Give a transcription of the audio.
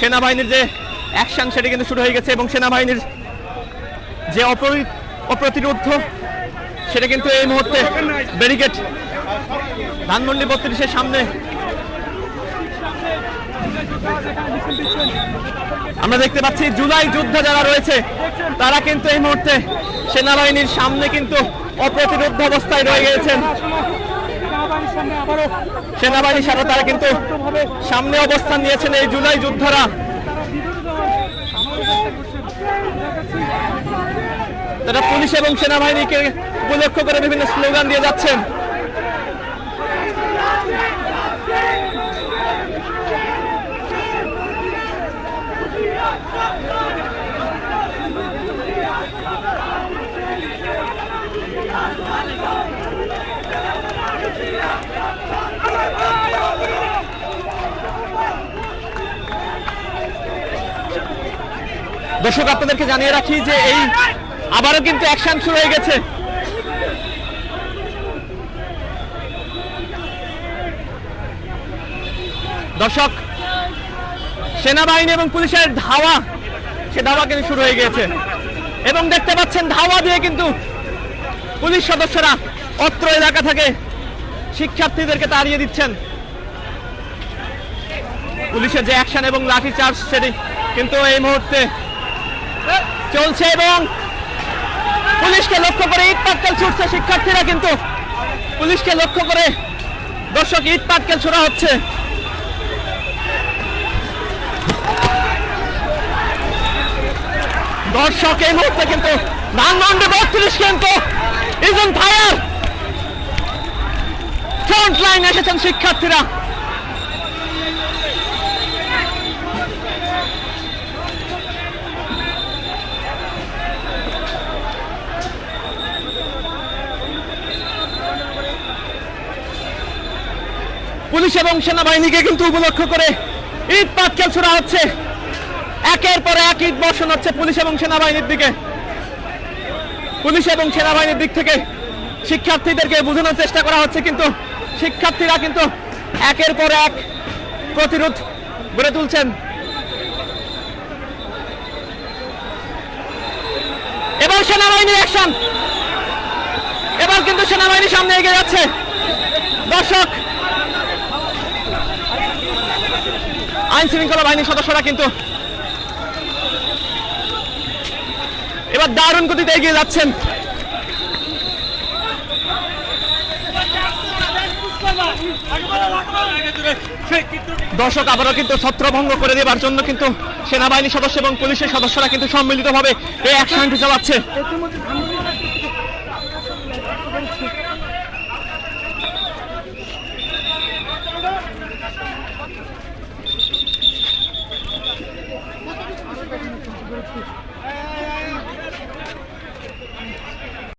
সেনাবাহিনীর যে অ্যাকশন সেটি কিন্তু শুরু হয়ে গেছে এবং সেনাবাহিনীর যে অপরি, অপ্রতিরোধ, সেটা কিন্তু এই মুহূর্তে ব্যারিকেড ধানমন্ডি বত্রিশের সামনে। আমরা দেখতে পাচ্ছি জুলাই যোদ্ধা যারা রয়েছে, তারা কিন্তু এই মুহূর্তে সেনাবাহিনীর সামনে কিন্তু অপ্রতিরোধ অবস্থায় রয়ে গিয়েছেন। সেনাবাহিনীর সাথে তারা কিন্তু সামনে অবস্থান নিয়েছেন এই জুলাই যোদ্ধারা। তারা পুলিশ এবং সেনাবাহিনীকে উপলক্ষ করে বিভিন্ন স্লোগান দিয়ে যাচ্ছেন। দর্শক, আপনাদেরকে জানিয়ে রাখি যে এই আবারও কিন্তু অ্যাকশন শুরু হয়ে গেছে। দর্শক, সেনাবাহিনী এবং পুলিশের ধাওয়া, সে ধাওয়া কিন্তু শুরু হয়ে গিয়েছে এবং দেখতে পাচ্ছেন, ধাওয়া দিয়ে কিন্তু পুলিশ সদস্যরা অত্র এলাকা থেকে শিক্ষার্থীদেরকে তাড়িয়ে দিচ্ছেন। পুলিশের যে অ্যাকশন এবং লাঠি চার্জ, সেটি কিন্তু এই মুহূর্তে চলছে এবং পুলিশকে লক্ষ্য করে ইট পাটকেল ছুটছে শিক্ষার্থীরা কিন্তু পুলিশকে লক্ষ্য করে দর্শক, ইট পাটকেল ছোড়া হচ্ছে। দর্শক, এই মুহূর্তে কিন্তু ধানমন্ডি বত্রিশ কিন্তু is on fire. Front line এসেছেন শিক্ষার্থীরা। পুলিশ এবং সেনাবাহিনীকে কিন্তু উপলক্ষ করে ইট পাটকেল ছোড়া হচ্ছে। একের পর এক ঈদ বর্ষণ হচ্ছে পুলিশ এবং সেনাবাহিনীর দিকে। পুলিশ এবং সেনাবাহিনীর দিক থেকে শিক্ষার্থীদেরকে বোঝানোর চেষ্টা করা হচ্ছে, কিন্তু শিক্ষার্থীরা কিন্তু একের পর এক প্রতিরোধ গড়ে তুলছেন। এবার সেনাবাহিনীর অ্যাকশন এবার কিন্তু সেনাবাহিনী সামনে এগিয়ে যাচ্ছে। দর্শক আইন শৃঙ্খলা বাহিনীর সদস্যরা কিন্তু এবার দারুণ গতিতে এগিয়ে যাচ্ছেন। দর্শক আবারও কিন্তু ছত্রভঙ্গ করে দেবার জন্য কিন্তু সেনাবাহিনী সদস্য এবং পুলিশের সদস্যরা কিন্তু সম্মিলিতভাবে এই অ্যাকশনটি চালাচ্ছে।